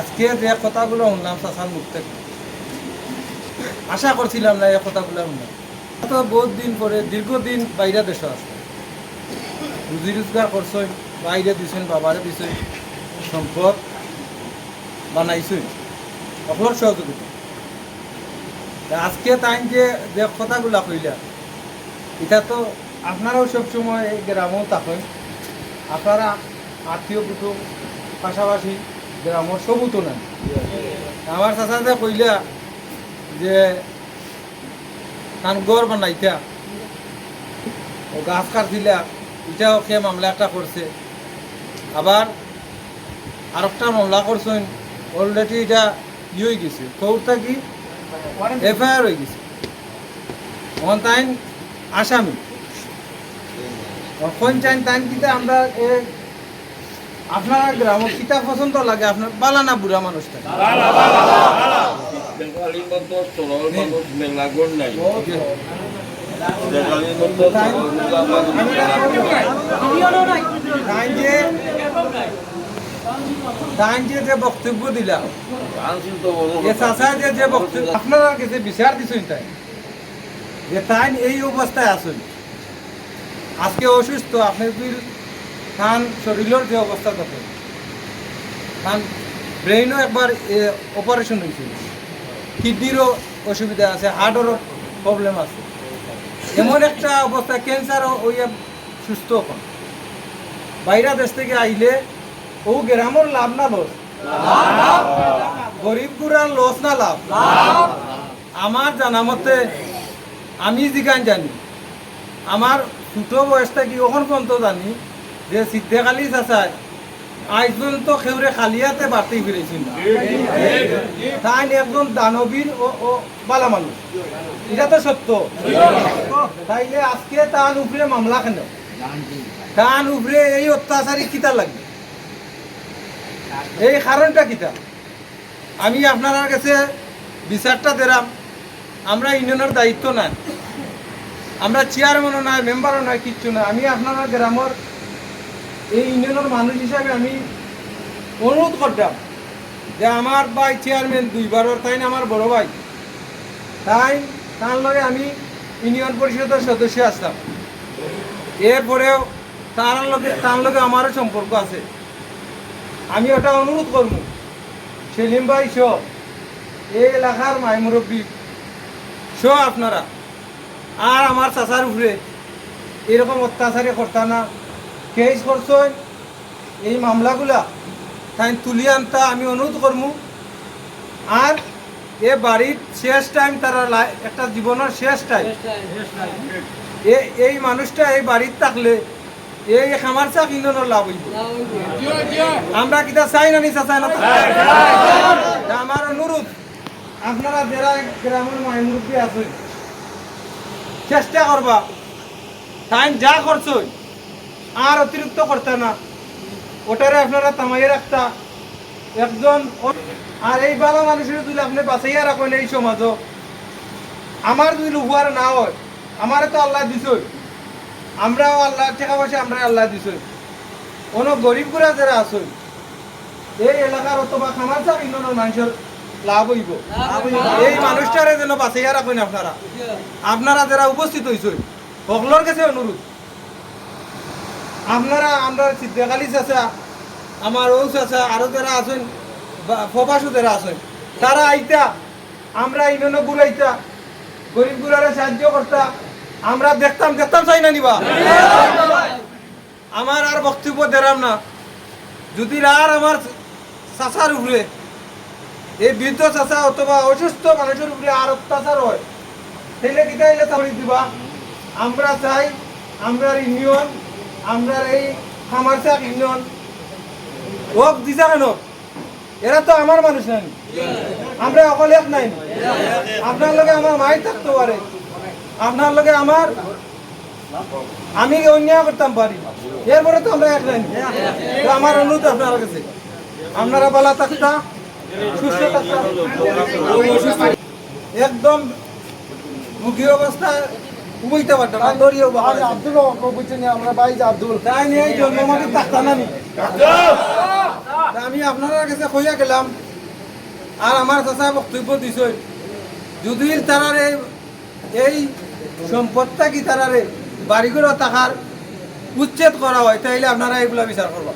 আজকে যে কথাগুলো শুনলাম চাষার মুখ থেকে আশা করছিলাম না এই কথাগুলো শুনলাম তো বহুত দিন পরে, দীর্ঘদিন বাইরে দেশে আছে। রুজি রোজগার করছেন বাইরে দিছেন, বাবারে দিছেন সম্পদ বানাইছেন সকলের সহযোগিতা। আজকে তাই যে যে কথাগুলা কইলা, এটা তো আপনারাও সবসময় এই গ্রামেও থাকেন। আপনারা আত্মীয় কুটুম, পাশাপাশি গ্রামের সবু তো নেন আমার চাচা যে কইলা যে কান গড় বানাইতা ও গাছ কাটছিলা এটাও সে মামলা একটা করছে আবার আর একটা মামলা করছেন অলরেডি এটা ই হয়ে গেছে। কৌরটা কি? এফআইআর হয়ে গেছে। তখন তাই আসামি তখন চাই তাই কিতা আমরা আপনার গ্রাম কিতা পছন্দ লাগে আপনার বালা না বুড়া মানুষটা? যে যে যে বক্তব্য দিলাম। এ যে যে বক্তব্য আপনারা কাছে বিচার দিছেন তাই? যে তাই এই অবস্থায় আছেন। আজকে অসুস্থ আপনি খান শরীরের যে অবস্থা থাকে খান ব্রেইনও একবার অপারেশন হয়েছিল। কিডনিরও অসুবিধা আছে হার্টেরও প্রবলেম আছে। এমন একটা অবস্থা ক্যান্সারও ওই সুস্থ এখন বাইরা দেশ থেকে আইলে ও গ্রামের লাভ না লস? গরিব গুড়ার লস না লাভ? আমার জানা মতে, আমি যেখান জানি। আমার ছোট বয়স থেকে ওখান পর্যন্ত জানি যে সিদ্ধেকালি চাচায় আজ পর্যন্ত খেউরে খালিয়াতে বাড়তেই ফিরেছিল তাই একজন দানবীর ও বালা মানুষ এটা তো সত্য। তাইলে আজকে তার উপরে মামলা কেন তার উপরে এই অত্যাচারী কিতা লাগবে এই কারণটা কিতা আমি আপনার কাছে বিচারটা দিলাম আমরা ইউনিয়নের দায়িত্ব নাই। আমরা চেয়ারম্যানও নাই মেম্বারও নাই, কিচ্ছু না আমি আপনার গ্রামের এই ইউনিয়নের মানুষ হিসাবে আমি অনুরোধ করতাম যে আমার ভাই চেয়ারম্যান দুইবারের তাই না আমার বড় ভাই। তাই তার লগে আমি ইউনিয়ন পরিষদের সদস্য আসতাম। এরপরেও তার লগে তার লগে আমারও সম্পর্ক আছে। আমি ওটা অনুরোধ করব। সেলিম ভাই, শ, এই এলাকার মাই মুরব্বী, শ আপনারা। আর আমার চাচার উপরে এরকম অত্যাচারে করতা না। কেস করছেন এই মামলাগুলা তাই তুলি আনতা আমি অনুরোধ করব। আর এ বাড়ির শেষ টাইম তারা একটা জীবনের শেষ টাইম এ- এই মানুষটা এই বাড়ির থাকলে এই খামার চা কিনোর লাভ হইব। আমরা কিতা চাই না নিচা চাই না আমার অনুরোধ আপনারা যারা গ্রামের মুরব্বী আছেন চেষ্টা করবা। টাইম যা করছ আর অতিরিক্ত করতে না। ওটারে আপনারা তামাইয়ে রাখতা। একজন আর এই বালা মানুষের যদি আপনি বাঁচাইয়া রাখেন এই সমাজও, আমার যদি লুহুয়ার না হয়, আমারে তো আল্লাহ দিছই। আমরাও আল্লাহ, টাকা পয়সা আমরা আল্লাহ দিছই। কোনো গরিব গুড়া যারা আসই এই এলাকার অথবা খামার চাক ইউনিয়নের মানুষের লাভ হইব। এই মানুষটারে যেন বাঁচাইয়া রাখেন আপনারা। আপনারা যারা উপস্থিত হয়েছেন সকলের কাছে অনুরোধ। আপনারা, আমরা সিদ্ধাকালি চাচা, আমার ও চাচা, আরও যারা আছেন ফপাসু যারা আছেন, তারা আইতা, আমরা ইউনিয়নে ঘুরাইতা গরিব গুলারে সাহায্য করতা, আমরা দেখতাম দেখতাম চাই না নিবা। আমার আর বক্তব্য দেরাম না। যদি আর আমার চাচার উপরে, এই বৃদ্ধ চাচা অথবা অসুস্থ মানুষের উপরে আর অত্যাচার হয়, তাইলে কিতা তাহলে দিবা? আমরা চাই, আমরা ইউনিয়ন আমরা এই খামারচাক ইউনিয়ন। হোক দিছা কেন? এরা তো আমার মানুষ নাই। আমরা অকল এক নাই। আপনার লগে আমার মাই থাকতে পারে। আপনার লগে আমার আমি অন্যায় করতাম পারি। এরপরে তো আমরা এক নাই। আমার অনুরোধ আপনার কাছে। আপনারা বলা থাকতা, সুস্থ থাকতা। একদম মুখী অবস্থায় উবইতে পারতাম না। দড়িয়েও বাবা আব্দুল বুঝছেন আমরা ভাই যে আব্দুল। তাই নিয়ে জন্মমাটি থাকতাম আমি। আপনার কাছে কইয়া গেলাম আর আমার চাষা বক্তব্য দিছে যদি তারারে এই সম্পদটা কি তারারে বাড়িগুলো থাকার উচ্ছেদ করা হয় তাইলে আপনারা এগুলা বিচার করবা।